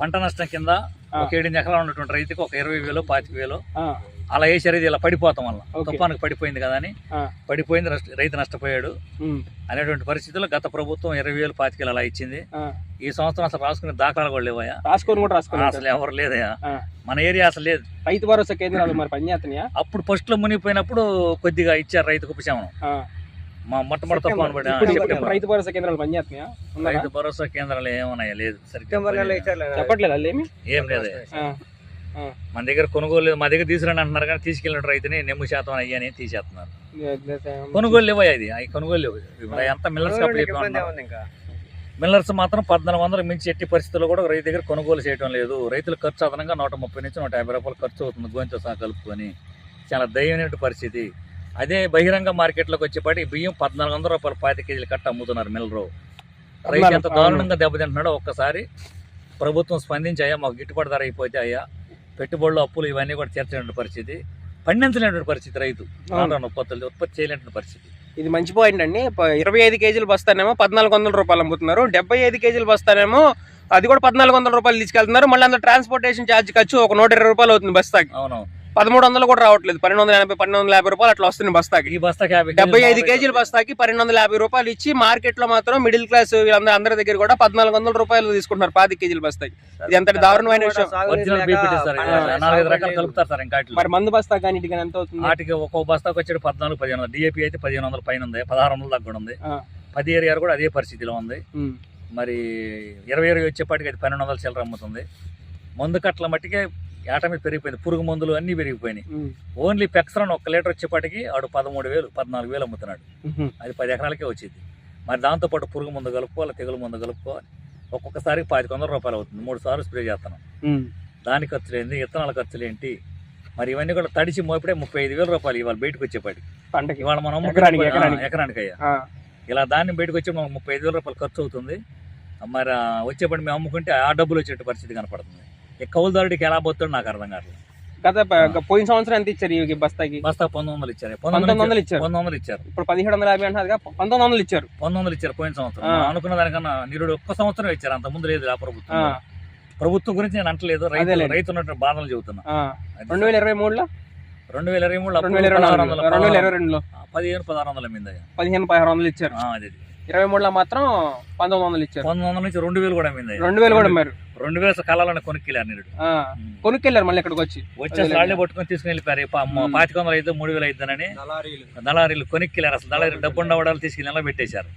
పంట నష్టం కింద ఒక ఏడెనిమిది ఎకరాలు ఉన్నటువంటి రైతుకి ఒక ఇరవై వేలు పాతిక వేలు అలా వేసారు ఇది ఇలా పడిపోతాం వల్ల. తుఫానికి పడిపోయింది కదా అని పడిపోయింది రైతు నష్టపోయాడు. అనేటువంటి పరిస్థితుల్లో గత ప్రభుత్వం ఇరవై వేలు పాతికలు అలా ఇచ్చింది. ఈ సంవత్సరం అసలు రాసుకునే దాఖలాలు కూడా లేవయ్యా. రాసుకొని కూడా రాసుకోలేదు అసలు ఎవరు లేదయ్యా. ఆ. మన ఏరియా అసలు లేదు. రైతు భరోసా కేంద్రాలు మరి పనిచేస్తున్నాయా? అప్పుడు ఫస్ట్లో మునిగిపోయినప్పుడు కొద్దిగా ఇచ్చారు రైతుకు ఉపశమనం. మా మొట్టమొదటి ఇప్పుడు సెప్టెంబర్. రైతు భరోసా కేంద్రాలు పనిచేస్తున్నాయా? రైతు భరోసా కేంద్రాలు ఏమన్నాయా? లేదు. చెప్పట్లేదు ఏం లేదు. ఆ, మన దగ్గర కొనుగోలు లేదు మా దగ్గర తీసుకురండి అంటున్నారు కానీ తీసుకెళ్ళిన రైతుని నెమ్ము శాతం అయ్యని తీసేస్తున్నారు. కొనుగోలు లేవయ్యా ఇది? అవి కొనుగోలు లేవు. అంతా మిల్లర్స్ మిల్లర్స్ మాత్రం పద్నాలుగు వందలు మించి ఎట్టి పరిస్థితుల్లో కూడా రైతు దగ్గర కొనుగోలు చేయడం లేదు. రైతుల ఖర్చు అదనంగా నూట ముప్పై నుంచి నూట యాభై రూపాయలు ఖర్చు అవుతుంది గోంతో సహా కలుపుకొని. చాలా దయమైన పరిస్థితి. అదే బహిరంగ మార్కెట్లోకి వచ్చేపాటి బియ్యం పద్నాలుగు వందల రూపాయలు పాతి కేజీలు కట్ట అమ్ముతున్నారు మిల్లరు. రైతు ఎంత. దారుణంగా దెబ్బతింటున్నాడో ఒక్కసారి ప్రభుత్వం స్పందించి అయ్యా మాకు గిట్టుబాటు ధర అయిపోతే అయ్యా పెట్టుబడులు అప్పులు ఇవన్నీ కూడా తీర్చలేని పరిస్థితి. పండించలేని పరిస్థితి రైతు. ఉత్పత్తులు ఉత్పత్తి చేయలేని పరిస్థితి. ఇది మంచి పాయింట్ అండి. ఇరవై ఐదు కేజీలు బస్తానేమో పద్నాలుగు వందల రూపాయలు అమ్ముతున్నారు. డెబ్బై ఐదు కేజీలు బస్తానేమో అది కూడా పద్నాలుగు వందల రూపాయలు తీసుకెళ్తున్నారు. మళ్ళీ అందులో ట్రాన్స్పోర్టేషన్ ఛార్జ్ ఖర్చు ఒక నూట ఇరవై రూపాయలు అవుతుంది బస్తాకి. అవును పదమూడు వందలు కూడా రావట్లేదు. పన్నెండు వందల ఎనభై పన్నెండు వందల యాభై రూపాయలు అట్లా వస్తుంది బస్తాకి. ఈ బస్తాకి యాభై డెబ్బై ఐదు కేజీలు బస్తాకి పన్నెండు వందల యాభై రూపాయలు ఇచ్చి మార్కెట్లో మాత్రం మిడిల్ క్లాస్ వీళ్ళందరూ అందరి దగ్గర కూడా పద్నాలుగు వందల రూపాయలు తీసుకుంటున్నారు పాతి కేజీల బస్తాకి. ఇది ఎంతటి దారుణమైన విషయం. మరి మందు బస్తా కానీ ఇటుగా ఎంత అవుతుంది? వాటికి ఒక్కో బస్తాకు వచ్చేది పద్నాలుగు పదిహేను వందలు. డిఏపి అయితే పదిహేను వందల పైన ఉంది. పదహారు వందల దాకా కూడా ఉంది. పది ఏరియా కూడా అదే పరిస్థితిలో ఉంది. మరి ఇరవై ఇరవై వచ్చేపాటికి అది పన్నెండు వందల చిల్లర అమ్ముతుంది. మందు కట్టల మట్టికే ఏట మీద పెరిగిపోయింది. పురుగు మందులు అన్నీ పెరిగిపోయినాయి. ఓన్లీ పెక్సరన్ ఒక్క లీటర్ వచ్చేపాటికి ఆడు పదమూడు వేలు పద్నాలుగు వేలు అమ్ముతున్నాడు. అది పది ఎకరాలకే వచ్చింది. మరి దాంతోపాటు పురుగు మందు కలుపుకోవాలి తెగులు మందు కలుపుకోవాలి. ఒక్కొక్కసారి పాతిక వందల రూపాయలు అవుతుంది. మూడు సార్లు స్ప్రే చేస్తున్నాం. దాని ఖర్చులు ఏంటి విత్తనాల ఖర్చులు ఏంటి మరి ఇవన్నీ కూడా తడిచి మోపిడే ముప్పై ఐదు వేల రూపాయలు ఇవాళ బయటకు వచ్చేపాటికి. పంటకి. ఇవాళ మనం ఎకరానికి, అయ్యా. ఇలా దాన్ని బయటకు వచ్చి మనకు ముప్పై ఐదు వేల రూపాయలు ఖర్చు అవుతుంది. మరి వచ్చేపటి మేము అమ్ముకుంటే ఆ డబ్బులు వచ్చే పరిస్థితి కనపడుతుంది. ఈ కౌలుదారుడికి ఎలా పోతాడు నాకు అర్థం కావట్లేదు. గత పోయిన సంవత్సరం ఎంత ఇచ్చారు ఈ బస్తాకి? బస్తా పంతొమ్మిది వందలు ఇచ్చారు. పంతొమ్మిది వందలు ఇచ్చారు. పంతొమ్మిది వందలు ఇచ్చారు. ఇప్పుడు పదిహేడు వందల యాభై అంటున్నారు పంతొమ్మిది వందలు ఇచ్చారు. పంతొమ్మిది వందలు ఇచ్చారు పోయిన సంవత్సరం. అనుకున్న దానికన్నా నిరుడు ఒక్క సంవత్సరం ఇచ్చారు. అంత ముందు లేదు ఆ ప్రభుత్వం. ప్రభుత్వం గురించి నేను అంటలేదు. రైతు. రైతు ఉన్నటువంటి బాధలు చెబుతున్నా. రెండు వేల ఇరవై మూడులో? రెండు వేల ఇరవై మూడు రెండు వేల ఇరవై రెండు పదిహేను పదహారు వందల మీద. పదిహేను పదహారు వందలు ఇచ్చారు. అది. ఇరవై మూడులో మాత్రం పంతొమ్మిది వందలు ఇచ్చారు. పంతొమ్మిది వందల నుంచి రెండు వేలు కూడా రెండు వేలు కూడా మరి రెండు వేల కళాలని కొనుక్కెళ్ళారు ఆ, కొనుక్కెళ్ళారు మళ్ళీ ఇక్కడికి వచ్చి. వచ్చే సాళ్ళే పట్టుకొని తీసుకుని వెళ్ళిపోయారు. పాతిక వందలు అయితే మూడు వేలు అయిద్దానని దళారీలు కొనుక్కెళ్ళారు. అసలు దళారీలు డబ్బు ఉండవడాలు తీసుకెళ్ళి పెట్టేశారు.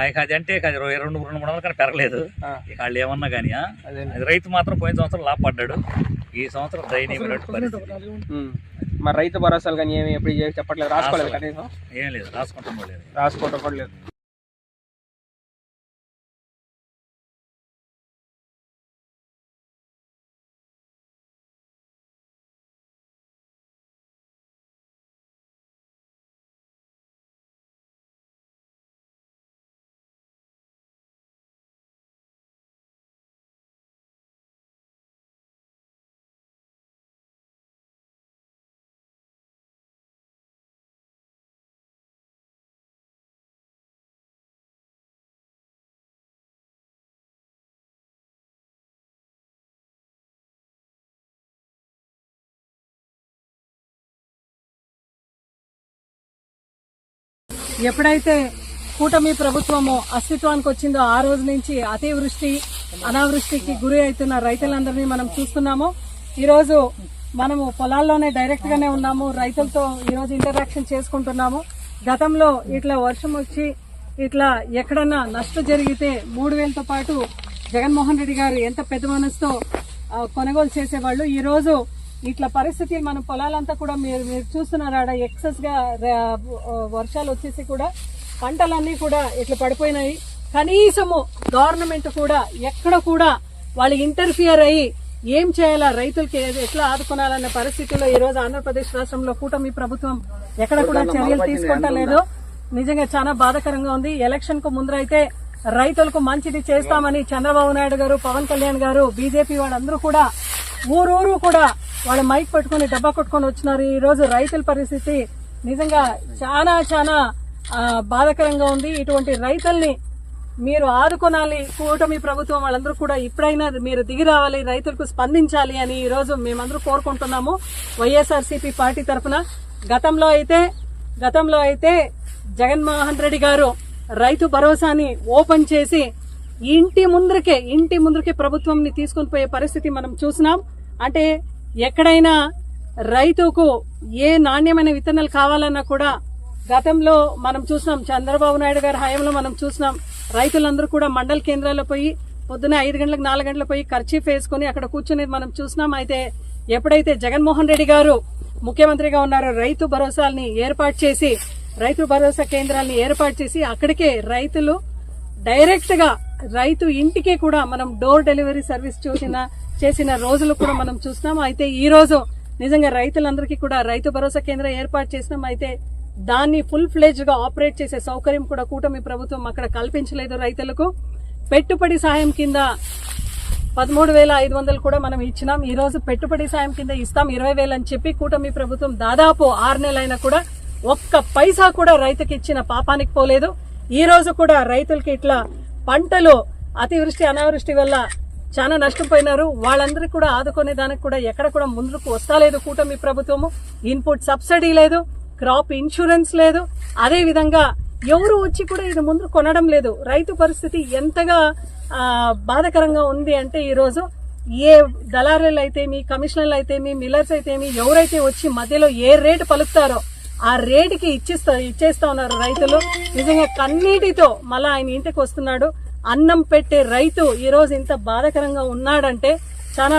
అది అంటే రెండు రెండు మూడు వందలు కానీ పెరగలేదు. ఆ. ఇక వాళ్ళు ఏమన్నా కానీ రైతు మాత్రం పోయిన సంవత్సరం లాభపడ్డాడు. ఈ సంవత్సరం దయనీయమైన పరిస్థితి. మరి రైతు భరోసాలు కానీ ఏమి ఎప్పుడు చెప్పట్లేదు? రాసుకోలేదు కనీసం? ఏం లేదు రాసుకుంటాం లేదు. రాసుకోవటం కూడా లేదు. ఎప్పుడైతే కూటమి ప్రభుత్వము అస్తిత్వానికి వచ్చిందో ఆ రోజు నుంచి అతివృష్టి అనావృష్టికి గురి అవుతున్న రైతులందరినీ మనం చూస్తున్నాము. ఈరోజు మనము పొలాల్లోనే డైరెక్ట్ గానే ఉన్నాము. రైతులతో ఈరోజు ఇంటరాక్షన్ చేసుకుంటున్నాము. గతంలో ఇట్లా వర్షం వచ్చి ఇట్లా ఎక్కడన్నా నష్టం జరిగితే మూడు వేలతో పాటు జగన్మోహన్ రెడ్డి గారు ఎంత పెద్ద మనసుతో కొనుగోలు చేసేవాళ్ళు. ఈరోజు ఇట్లా పరిస్థితి మన పొలాలంతా కూడా మీరు మీరు చూస్తున్నారు ఆడ ఎక్సెస్గా ర- వర్షాలు వచ్చేసి కూడా పంటలన్నీ కూడా ఇట్లా పడిపోయినాయి. కనీసము గవర్నమెంట్ కూడా ఎక్కడ కూడా వాళ్ళు ఇంటర్ఫియర్ అయ్యి ఏం చేయాలా రైతులకి ఎట్లా పరిస్థితిలో ఈ రోజు ఆంధ్రప్రదేశ్ రాష్ట్రంలో కూటమి ప్రభుత్వం ఎక్కడ కూడా చర్యలు తీసుకుంటా లేదు నిజంగా చాలా బాధాకరంగా ఉంది. ఎలక్షన్కు ముందరైతే రైతులకు మంచిది చేస్తామని చంద్రబాబు నాయుడు గారు పవన్ కళ్యాణ్ గారు బీజేపీ వాళ్ళందరూ కూడా ఊరూరు కూడా వాళ్ళ మైక్ పట్టుకొని డబ్బా కొట్టుకొని వచ్చినారు. ఈ రోజు రైతుల పరిస్థితి నిజంగా చాలా చాలా బాధకరంగా బాధాకరంగా ఉంది. ఇటువంటి రైతుల్ని మీరు ఆదుకోనాలి. కూటమి ప్రభుత్వం వాళ్ళందరూ కూడా ఇప్పుడైనా మీరు దిగి రావాలి రైతులకు స్పందించాలి అని ఈ రోజు మేమందరూ కోరుకుంటున్నాము. వైఎస్ఆర్సీపీ పార్టీ తరఫున. గతంలో అయితే గతంలో అయితే జగన్మోహన్ రెడ్డి గారు రైతు భరోసాని ఓపెన్ చేసి ఇంటి ముందరికే ఇంటి ముందరికే ప్రభుత్వంని తీసుకొని పోయే పరిస్థితి మనం చూసినాం. అంటే ఎక్కడైనా రైతుకు ఏ నాణ్యమైన విత్తనాలు కావాలన్నా కూడా గతంలో మనం చూసినాం చంద్రబాబు నాయుడు గారి హయాంలో మనం చూసినాం రైతులందరూ కూడా మండల కేంద్రాల్లో పోయి పొద్దున ఐదు గంటలకు నాలుగు గంటలకు పోయి ఖర్చీఫ్ వేసుకుని అక్కడ కూర్చునేది మనం చూసినాం. అయితే ఎప్పుడైతే జగన్మోహన్ రెడ్డి గారు ముఖ్యమంత్రిగా ఉన్నారో రైతు భరోసాల్ని ఏర్పాటు చేసి రైతు భరోసా కేంద్రాన్ని ఏర్పాటు చేసి అక్కడికే రైతులు డైరెక్ట్గా రైతు ఇంటికే కూడా మనం డోర్ డెలివరీ సర్వీస్ చూసిన చేసిన రోజులు కూడా మనం చూసినాం అయితే ఈ రోజు నిజంగా రైతులందరికీ కూడా రైతు భరోసా కేంద్రం ఏర్పాటు చేసినాం. అయితే దాన్ని ఫుల్ ఫ్లెజ్గా ఆపరేట్ చేసే సౌకర్యం కూడా కూటమి ప్రభుత్వం అక్కడ కల్పించలేదు రైతులకు. పెట్టుబడి సాయం కింద పదమూడు వేల ఐదు వందలు కూడా మనం ఇచ్చినాం. ఈ రోజు పెట్టుబడి సాయం కింద ఇస్తాం. ఇరవై వేలు అని చెప్పి కూటమి ప్రభుత్వం దాదాపు ఆరు నెలలైనా కూడా ఒక్క పైసా కూడా రైతుకి ఇచ్చిన పాపానికి పోలేదు. ఈ రోజు కూడా రైతులకి ఇట్లా పంటలు అతివృష్టి అనావృష్టి వల్ల చాలా నష్టపోయినారు. వాళ్ళందరికీ కూడా ఆదుకునే దానికి కూడా ఎక్కడ కూడా ముందుకు వస్తాలేదు కూటమి ప్రభుత్వము. ఇన్పుట్ సబ్సిడీ లేదు క్రాప్ ఇన్సూరెన్స్ లేదు. అదే విధంగా ఎవరు వచ్చి కూడా ఇది ముందు కొనడం లేదు. రైతు పరిస్థితి ఎంతగా బాధకరంగా బాధాకరంగా ఉంది అంటే ఈరోజు ఏ దళారులు అయితేమి కమిషనర్లు అయితేమి మిల్లర్స్ అయితేమి ఎవరైతే వచ్చి మధ్యలో ఏ రేటు పలుకుతారో ఆ రేటుకి ఇచ్చిస్తా ఇచ్చేస్తా ఉన్నారు రైతులు. నిజంగా కన్నీటితో మళ్ళా ఆయన ఇంటికి వస్తున్నాడు. అన్నం పెట్టే రైతు ఈరోజు ఇంత బాధాకరంగా ఉన్నాడంటే చాలా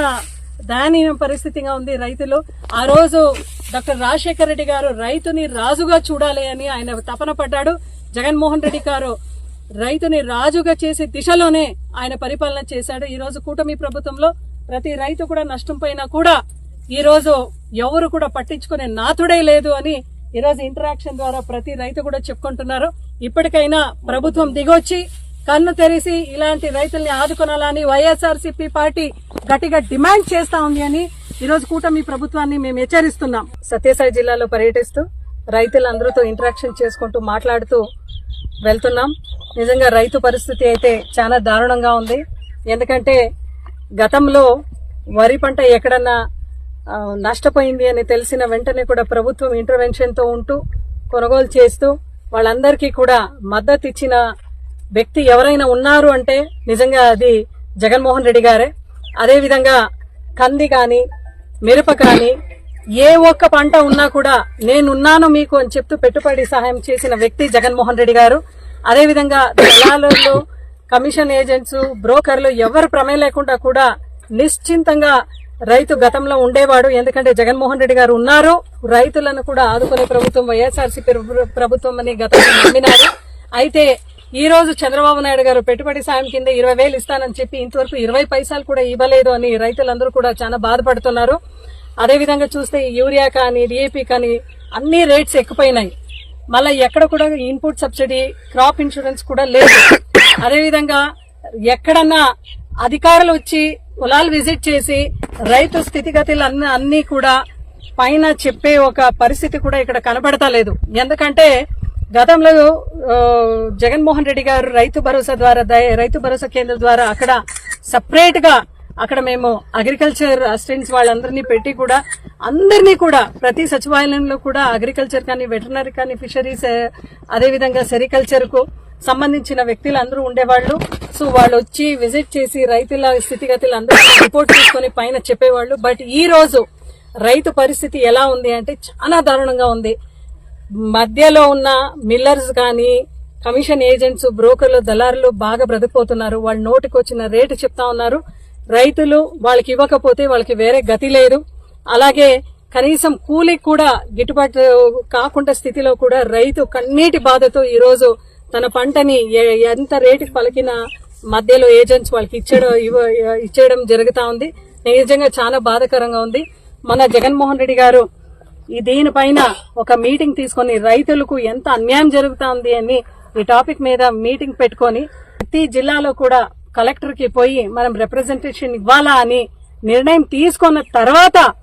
దయనీయ పరిస్థితిగా ఉంది రైతులు. ఆ రోజు డాక్టర్ రాజశేఖర రెడ్డి గారు రైతుని రాజుగా చూడాలి అని ఆయన తపన పడ్డాడు. జగన్మోహన్ రెడ్డి గారు రైతుని రాజుగా చేసే దిశలోనే ఆయన పరిపాలన చేశాడు. ఈ రోజు కూటమి ప్రభుత్వంలో ప్రతి రైతు కూడా నష్టం పోయినా కూడా ఈ రోజు ఎవరు కూడా పట్టించుకునే నాథుడే లేదు అని ఈరోజు ఇంటరాక్షన్ ద్వారా ప్రతి రైతు కూడా చెప్పుకుంటున్నారు. ఇప్పటికైనా ప్రభుత్వం దిగొచ్చి కన్ను తెరిసి ఇలాంటి రైతుల్ని ఆదుకొనాలని వైఎస్ఆర్సీపీ పార్టీ గట్టిగా డిమాండ్ చేస్తా ఉంది అని ఈరోజు కూటమి ప్రభుత్వాన్ని మేము హెచ్చరిస్తున్నాం. సత్యసాయి జిల్లాలో పర్యటిస్తూ రైతులందరితో ఇంటరాక్షన్ చేసుకుంటూ మాట్లాడుతూ వెళ్తున్నాం. నిజంగా రైతు పరిస్థితి అయితే చాలా దారుణంగా ఉంది. ఎందుకంటే గతంలో వరి పంట ఎక్కడన్నా నష్టపోయింది అని తెలిసిన వెంటనే కూడా ప్రభుత్వం ఇంటర్వెన్షన్తో ఉంటూ కొనుగోలు చేస్తూ వాళ్ళందరికీ కూడా మద్దతు ఇచ్చిన వ్యక్తి ఎవరైనా ఉన్నారు అంటే నిజంగా అది జగన్మోహన్ రెడ్డి గారే. అదేవిధంగా కంది కానీ మిరప కానీ ఏ ఒక్క పంట ఉన్నా కూడా నేనున్నాను మీకు అని చెప్తూ పెట్టుబడి సహాయం చేసిన వ్యక్తి జగన్మోహన్ రెడ్డి గారు. అదేవిధంగా దళారులు కమిషన్ ఏజెంట్స్ బ్రోకర్లు ఎవరు ప్రమేయం లేకుండా కూడా నిశ్చింతంగా రైతు గతంలో ఉండేవాడు. ఎందుకంటే జగన్మోహన్ రెడ్డి గారు ఉన్నారు. రైతులను కూడా ఆదుకునే ప్రభుత్వం వైఎస్ఆర్సీపీ ప్రభుత్వం అని గతంలో నమ్మినారు. అయితే ఈ రోజు చంద్రబాబు నాయుడు గారు పెట్టుబడి సాయం కింద ఇరవై వేలు ఇస్తానని చెప్పి ఇంతవరకు ఇరవై పైసలు కూడా ఇవ్వలేదు అని రైతులందరూ కూడా చాలా బాధపడుతున్నారు. అదేవిధంగా చూస్తే యూరియా కానీ డిఏపీ కానీ అన్ని రేట్స్ ఎక్కువైనాయి మళ్ళీ ఎక్కడ కూడా ఇన్పుట్ సబ్సిడీ క్రాప్ ఇన్సూరెన్స్ కూడా లేదు. అదేవిధంగా ఎక్కడన్నా అధికారులు వచ్చి పొలాలు విజిట్ చేసి రైతు స్థితిగతులు అన్ని అన్ని కూడా పైన చెప్పే ఒక పరిస్థితి కూడా ఇక్కడ కనబడతా లేదు ఎందుకంటే గతంలో జగన్మోహన్ రెడ్డి గారు రైతు భరోసా ద్వారా రైతు భరోసా కేంద్రం ద్వారా అక్కడ సపరేట్గా అక్కడ మేము అగ్రికల్చర్ అసిస్టెంట్స్ వాళ్ళందరినీ పెట్టి కూడా అందరినీ కూడా ప్రతి సచివాలయంలో కూడా అగ్రికల్చర్ కానీ వెటర్నరీ కానీ ఫిషరీస్ అదే విధంగా సంబంధించిన వ్యక్తులు అందరూ ఉండేవాళ్ళు. సో వాళ్ళు వచ్చి విజిట్ చేసి రైతుల స్థితిగతులు అందరూ రిపోర్ట్ తీసుకొని పైన చెప్పేవాళ్ళు. బట్ ఈ రోజు రైతు పరిస్థితి ఎలా ఉంది అంటే చాలా దారుణంగా ఉంది. మధ్యలో ఉన్న మిల్లర్స్ కానీ కమిషన్ ఏజెంట్స్ బ్రోకర్లు దళారులు బాగా బ్రతికిపోతున్నారు. వాళ్ళు నోటికి వచ్చిన రేటు చెప్తా ఉన్నారు. రైతులు వాళ్ళకి ఇవ్వకపోతే వాళ్ళకి వేరే గతి లేదు. అలాగే కనీసం కూలి కూడా గిట్టుబాటు కాకుండా స్థితిలో కూడా రైతు కన్నీటి బాధతో ఈరోజు తన పంటని ఎంత రేటుకి పలికిన మధ్యలో ఏజెంట్స్ వాళ్ళకి ఇచ్చేయడం ఇవ్వ- ఇచ్చేయడం జరుగుతూ ఉంది. నిజంగా చాలా బాధాకరంగా ఉంది. మన జగన్మోహన్ రెడ్డి గారు ఈ దీనిపైన ఒక మీటింగ్ తీసుకొని రైతులకు ఎంత అన్యాయం జరుగుతోంది అని ఈ టాపిక్ మీద మీటింగ్ పెట్టుకొని ప్రతి జిల్లాలో కూడా కలెక్టర్కి పోయి మనం రిప్రజెంటేషన్ ఇవ్వాలా? అని నిర్ణయం తీసుకున్న తర్వాత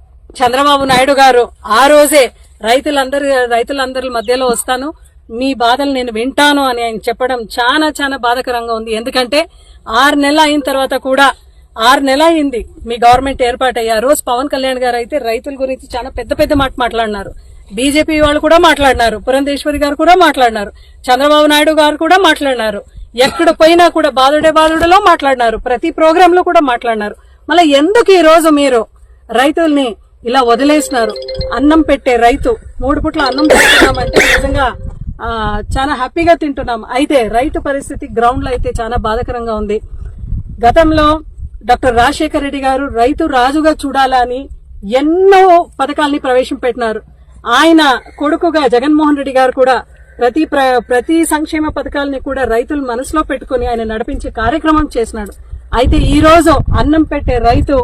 చంద్రబాబు నాయుడు గారు ఆ రోజే రైతులందరి రైతులందరి మధ్యలో వస్తాను. మీ బాధలు నేను వింటాను అని ఆయన చెప్పడం చాలా చాలా బాధకరంగా ఉంది. ఎందుకంటే ఆరు నెలలు అయిన తర్వాత కూడా ఆరు నెలలు అయింది మీ గవర్నమెంట్ ఏర్పాటయ్యి. ఆ రోజు పవన్ కళ్యాణ్ గారు అయితే రైతుల గురించి చాలా పెద్ద పెద్ద మాట మాట్లాడినారు. బీజేపీ వాళ్ళు కూడా మాట్లాడినారు. పురంధేశ్వరి గారు కూడా మాట్లాడినారు. చంద్రబాబు నాయుడు గారు కూడా మాట్లాడినారు. ఎక్కడ పోయినా కూడా బాలుడే బాలుడలో మాట్లాడినారు. ప్రతి ప్రోగ్రామ్లో కూడా మాట్లాడినారు. మళ్ళీ ఎందుకు ఈ రోజు మీరు రైతుల్ని ఇలా వదిలేసినారు? అన్నం పెట్టే రైతు మూడు పుట్ల అన్నం పెట్టుకున్నామంటే నిజంగా చాలా హ్యాపీగా తింటున్నాం. అయితే రైతు పరిస్థితి గ్రౌండ్లో అయితే చాలా బాధకరంగా ఉంది. గతంలో డాక్టర్ రాజశేఖర రెడ్డి గారు రైతు రాజుగా చూడాలని ఎన్నో పథకాల్ని ప్రవేశపెట్టినారు ఆయన కొడుకుగా జగన్మోహన్ రెడ్డి గారు కూడా ప్రతి ప్ర- ప్రతి సంక్షేమ పథకాలని కూడా రైతులు మనసులో పెట్టుకుని ఆయన నడిపించే కార్యక్రమం చేసినాడు. అయితే ఈ రోజు అన్నం పెట్టే రైతు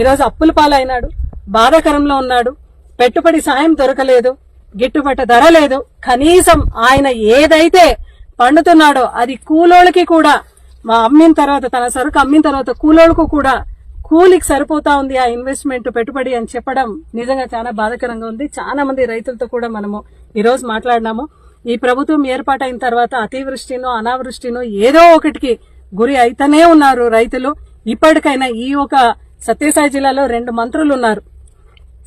ఈరోజు అప్పుల పాలైనాడు బాధాకరంలో ఉన్నాడు పెట్టుబడి సాయం దొరకలేదు గిట్టుబాటు ధర లేదు. కనీసం ఆయన ఏదైతే పండుతున్నాడో అది కూలోళ్ళకి కూడా మా అమ్మిన తర్వాత తన సరుకు అమ్మిన తర్వాత కూలోళ్ళకు కూడా కూలికి సరిపోతా ఉంది ఆ ఇన్వెస్ట్మెంట్ పెట్టుబడి అని చెప్పడం నిజంగా చాలా బాధాకరంగా ఉంది. చాలా మంది రైతులతో కూడా మనము ఈరోజు మాట్లాడినాము. ఈ ప్రభుత్వం ఏర్పాటైన తర్వాత అతివృష్టినో అనావృష్టినో ఏదో ఒకటికి గురి అయితేనే ఉన్నారు రైతులు. ఇప్పటికైనా ఈ ఒక సత్యసాయి జిల్లాలో రెండు మంత్రులు ఉన్నారు.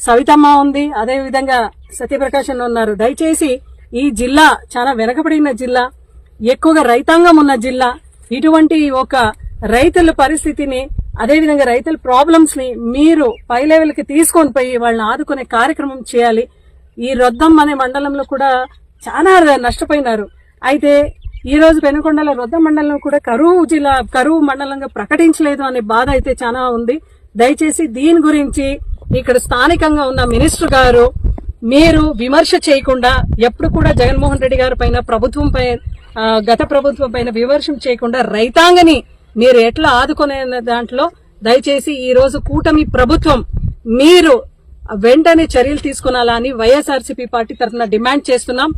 సవితమ్మ ఉంది అదే విధంగా సత్యప్రకాశన్ ఉన్నారు. దయచేసి ఈ జిల్లా చాలా వెనకబడిన జిల్లా ఎక్కువగా రైతాంగం ఉన్న జిల్లా ఇటువంటి ఒక రైతుల పరిస్థితిని అదేవిధంగా రైతుల ప్రాబ్లమ్స్ని మీరు పై లెవెల్కి తీసుకొని పోయి వాళ్ళని ఆదుకునే కార్యక్రమం చేయాలి. ఈ రొద్దం అనే మండలంలో కూడా చాలా నష్టపోయినారు. అయితే ఈ రోజు పెనుకొండల రొద్ద మండలం కూడా కరువు జిల్లా కరువు మండలంగా ప్రకటించలేదు అనే బాధ అయితే చాలా ఉంది. దయచేసి దీని గురించి ఇక్కడ స్థానికంగా ఉన్న మినిస్టర్ గారు మీరు విమర్శ చేయకుండా ఎప్పుడు కూడా జగన్మోహన్ రెడ్డి గారి పైన ప్రభుత్వం పై గత ప్రభుత్వం పైన విమర్శ చేయకుండా రైతాంగని మీరు ఎట్లా ఆదుకునే దాంట్లో దయచేసి ఈ రోజు కూటమి ప్రభుత్వం మీరు వెంటనే చర్యలు తీసుకునాలని వైఎస్ఆర్సీపీ పార్టీ తరఫున డిమాండ్ చేస్తున్నాం.